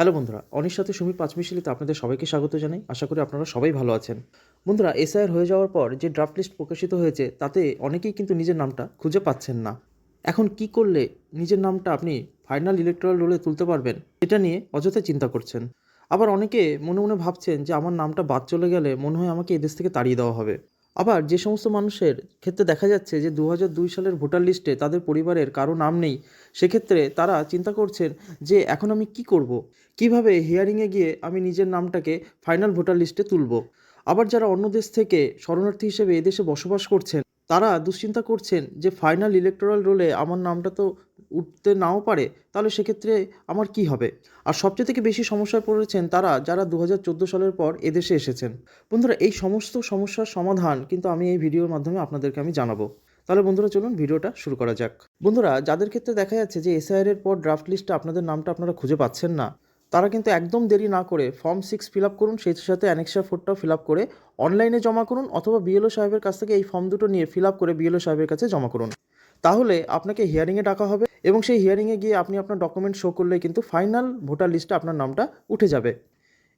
Hello বন্ধুরা অনির সাথে সুমি পাঁচমিশালিতে আপনাদের সবাইকে স্বাগত জানাই। আশা করি আপনারা সবাই ভালো আছেন। বন্ধুরা, এসআইআর হয়ে যাওয়ার পর যে ড্রাফট লিস্ট প্রকাশিত হয়েছে, তাতে অনেকেই কিন্তু নিজের নামটা খুঁজে পাচ্ছেন না। এখন কি করলে নিজের নামটা আপনি ফাইনাল ইলেকট্রাল রোলে তুলতে পারবেন এটা নিয়ে অযথা চিন্তা করছেন। আবার অনেকে মনে মনে ভাবছেন যে আমার নামটা বাদ চলে গেলে মনে হয় আমাকে এদেশ থেকে তাড়িয়ে দেওয়া হবে। আবার যে সমস্ত মানুষের ক্ষেত্রে দেখা যাচ্ছে যে দু দুই সালের ভোটার লিস্টে তাদের পরিবারের কারও নাম নেই, সেক্ষেত্রে তারা চিন্তা করছেন যে এখন আমি কি করব। কীভাবে হিয়ারিংয়ে গিয়ে আমি নিজের নামটাকে ফাইনাল ভোটার লিস্টে তুলব আবার যারা অন্য দেশ থেকে শরণার্থী হিসেবে এদেশে বসবাস করছেন, তারা দুশ্চিন্তা করছেন যে ফাইনাল ইলেকটোরাল রোলে আমার নামটা তো উঠতে নাও পারে, তাহলে সেক্ষেত্রে আমার কি হবে? আর সবচেয়ে থেকে বেশি সমস্যায় পড়েছেন তারা যারা দু হাজার চোদ্দ সালের পর এদেশে এসেছেন। বন্ধুরা, এই সমস্ত সমস্যার সমাধান কিন্তু আমি এই ভিডিওর মাধ্যমে আপনাদেরকে আমি জানাব। তাহলে বন্ধুরা, চলুন ভিডিওটা শুরু করা যাক। বন্ধুরা, যাদের ক্ষেত্রে দেখা যাচ্ছে যে এসআইআর এর পর ড্রাফট লিস্টে আপনাদের নামটা আপনারা খুঁজে পাচ্ছেন না, তারা কিন্তু একদম দেরি না করে ফর্ম সিক্স ফিল আপ করুন, সেই সাথে অ্যানেক্সা ফোরটাও ফিল আপ করে অনলাইনে জমা করুন অথবা বিএলও সাহেবের কাছ থেকে এই ফর্ম দুটো নিয়ে ফিল আপ করে বিএলও সাহেবের কাছে জমা করুন। তাহলে আপনাকে হিয়ারিংয়ে ডাকা হবে। এবং সেই হিয়ারিংয়ে গিয়ে আপনি আপনার ডকুমেন্ট শো করলে কিন্তু ফাইনাল ভোটার লিস্টে আপনার নামটা উঠে যাবে।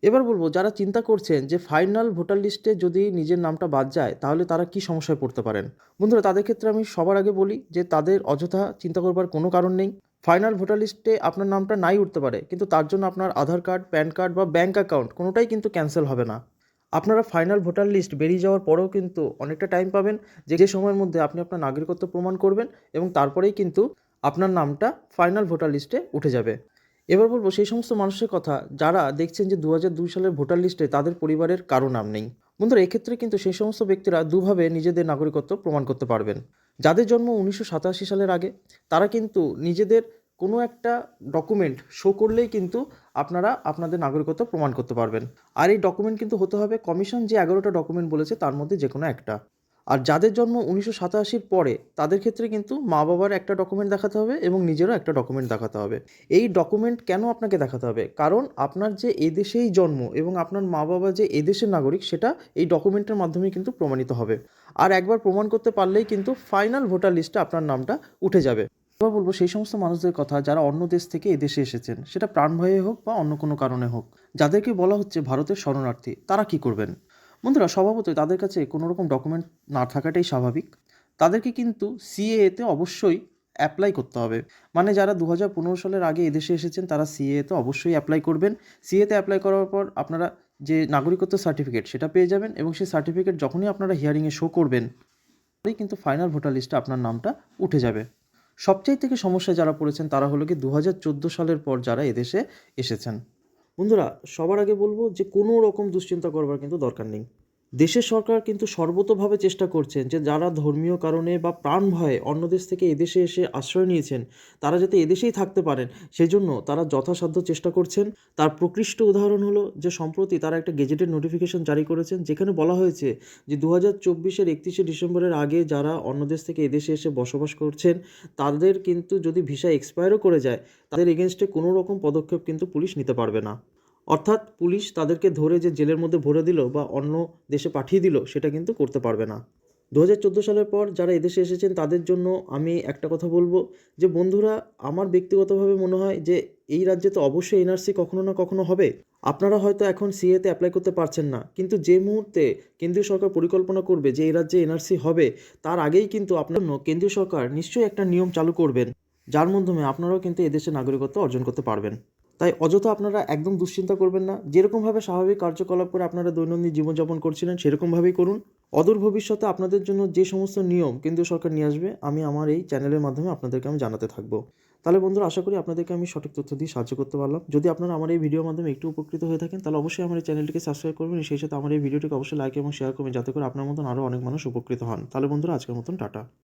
এবার বলব, যারা চিন্তা করছেন যে ফাইনাল ভোটার লিস্টে যদি নিজের নামটা বাদ যায়, তাহলে তারা কি সমস্যায় পড়তে পারেন? বন্ধুরা, তাদের ক্ষেত্রে আমি সবার আগে বলি যে তাদের অযথা চিন্তা করবার কোনো কারণ নেই। ফাইনাল ভোটার লিস্টে আপনার নামটা নাই উঠতে পারে, কিন্তু তার জন্য আপনার আধার কার্ড প্যান কার্ড বা ব্যাঙ্ক অ্যাকাউন্ট কোনোটাই কিন্তু ক্যান্সেল হবে না। আপনারা ফাইনাল ভোটার লিস্ট বেরিয়ে যাওয়ার পরেও কিন্তু অনেকটা টাইম পাবেন যে যে সময়ের মধ্যে আপনি আপনার নাগরিকত্ব প্রমাণ করবেন এবং তারপরেই কিন্তু আপনার নামটা ফাইনাল ভোটার লিস্টে উঠে যাবে। এবার বলব, সেই সমস্ত মানুষের কথা, যারা দেখছেন যে দু সালের ভোটার লিস্টে তাদের পরিবারের কারও নাম নেই। বন্ধুরা, এক্ষেত্রে কিন্তু সেই সমস্ত ব্যক্তিরা দুভাবে নিজেদের নাগরিকত্ব প্রমাণ করতে পারবেন। যাদের জন্ম উনিশশো সাতাশি সালের আগে, তারা কিন্তু নিজেদের কোনো একটা ডকুমেন্ট শো করলেই কিন্তু আপনারা আপনাদের নাগরিকত্ব প্রমাণ করতে পারবেন। আর এই ডকুমেন্ট কিন্তু হতে হবে কমিশন যে এগারোটা ডকুমেন্ট বলেছে, তার মধ্যে যে কোনো একটা। আর যাদের জন্ম উনিশশো সাতাশির পরে, তাদের ক্ষেত্রে কিন্তু মা বাবার একটা ডকুমেন্ট দেখাতে হবে এবং নিজেরও একটা ডকুমেন্ট দেখাতে হবে। এই ডকুমেন্ট কেন আপনাকে দেখাতে হবে? কারণ আপনার যে এদেশেই জন্ম এবং আপনার মা বাবা যে এদেশের নাগরিক, সেটা এই ডকুমেন্টের মাধ্যমে কিন্তু প্রমাণিত হবে। আর একবার প্রমাণ করতে পারলেই কিন্তু ফাইনাল ভোটার লিস্টে আপনার নামটা উঠে যাবে। এবার বলব, সেই সমস্ত মানুষদের কথা যারা অন্য দেশ থেকে এদেশে এসেছেন, সেটা প্রাণভয়ে হোক বা অন্য কোনো কারণে হোক, যাদেরকে বলা হচ্ছে ভারতের শরণার্থী, তারা কি করবেন? বন্ধুরা, স্বভাবতই তাদের কাছে কোনো রকম ডকুমেন্ট না থাকাটাই স্বাভাবিক। তাদেরকে কিন্তু সিএতে অবশ্যই অ্যাপ্লাই করতে হবে। মানে যারা দু হাজার পনেরো সালের আগে এদেশে এসেছেন, তারা সিএতে অবশ্যই অ্যাপ্লাই করবেন। সিএতে অ্যাপ্লাই করার পর আপনারা যে নাগরিকত্ব সার্টিফিকেট সেটা পেয়ে যাবেন এবং সেই সার্টিফিকেট যখনই আপনারা হিয়ারিংয়ে শো করবেন, তখনই কিন্তু ফাইনাল ভোটার লিস্টে আপনার নামটা উঠে যাবে। সবচাই থেকে সমস্যায় যারা পড়েছেন, তারা হলো কি দু হাজার চোদ্দ সালের পর যারা এদেশে এসেছেন। বন্ধুরা সবার আগে বলব যে কোনো রকম দুশ্চিন্তা করবার কিন্তু দরকার নেই। দেশের সরকার কিন্তু সর্বতোভাবে চেষ্টা করছেন যে যারা ধর্মীয় কারণে বা প্রাণ ভয়ে অন্য দেশ থেকে এদেশে এসে আশ্রয় নিয়েছেন, তারা যাতে এদেশেই থাকতে পারেন, সেজন্য তারা যথাসাধ্য চেষ্টা করছেন। তার প্রকৃষ্ট উদাহরণ হলো যে সম্প্রতি তারা একটা গেজেটেড নোটিফিকেশন জারি করেছেন, যেখানে বলা হয়েছে যে দু হাজার চব্বিশের একত্রিশে ডিসেম্বরের আগে যারা অন্য দেশ থেকে এদেশে এসে বসবাস করছেন, তাদের কিন্তু যদি ভিসা এক্সপায়ারও করে যায়, তাদের এগেনস্টে কোনো রকম পদক্ষেপ কিন্তু পুলিশ নিতে পারবে না। অর্থাৎ পুলিশ তাদেরকে ধরে যে জেলের মধ্যে ভরে দিল বা অন্য দেশে পাঠিয়ে দিল, সেটা কিন্তু করতে পারবে না। দু হাজার চোদ্দ সালের পর যারা এদেশে এসেছেন, তাদের জন্য আমি একটা কথা বলব যে, বন্ধুরা, আমার ব্যক্তিগতভাবে মনে হয় যে, এই রাজ্যে তো অবশ্যই এনআরসি কখনো না কখনো হবে। আপনারা হয়তো এখন সিএতে অ্যাপ্লাই করতে পারছেন না, কিন্তু যে মুহূর্তে কেন্দ্রীয় সরকার পরিকল্পনা করবে যে, এই রাজ্যে এনআরসি হবে, তার আগেই কিন্তু আপনার কেন্দ্রীয় সরকার নিশ্চয়ই একটা নিয়ম চালু করবেন, যার মাধ্যমে আপনারাও কিন্তু এদেশে নাগরিকত্ব অর্জন করতে পারবেন। তাই অযথা আপনারা একদম দুশ্চিন্তা করবেন না। যেরকমভাবে স্বাভাবিক কার্যকলাপ করে আপনারা দৈনন্দিন জীবনযাপন করছিলেন, সেরকমভাবেই করুন। অদূর ভবিষ্যতে আপনাদের জন্য যে সমস্ত নিয়ম কেন্দ্রীয় সরকার নিয়ে আসবে, আমি আমার এই চ্যানেলের মাধ্যমে আপনাদেরকে আমি জানাতে থাকব। তাহলে বন্ধুরা, আশা করি আপনাদেরকে আমি সঠিক তথ্য দিয়ে সাহায্য করতে পারলাম। যদি আপনারা আমার এই ভিডিওর মাধ্যমে একটু উপকৃত হয়ে থাকেন, তাহলে অবশ্যই আমার এই চ্যানেলটিকে সাবস্ক্রাইব করবেন। সেই সাথে আমার এই ভিডিওটিকে অবশ্যই লাইক এবং শেয়ার করবেন, যাতে করে আপনার মতন আরও অনেক মানুষ উপকৃত হন। তাহলে বন্ধুরা, আজকের মতন, টাটা।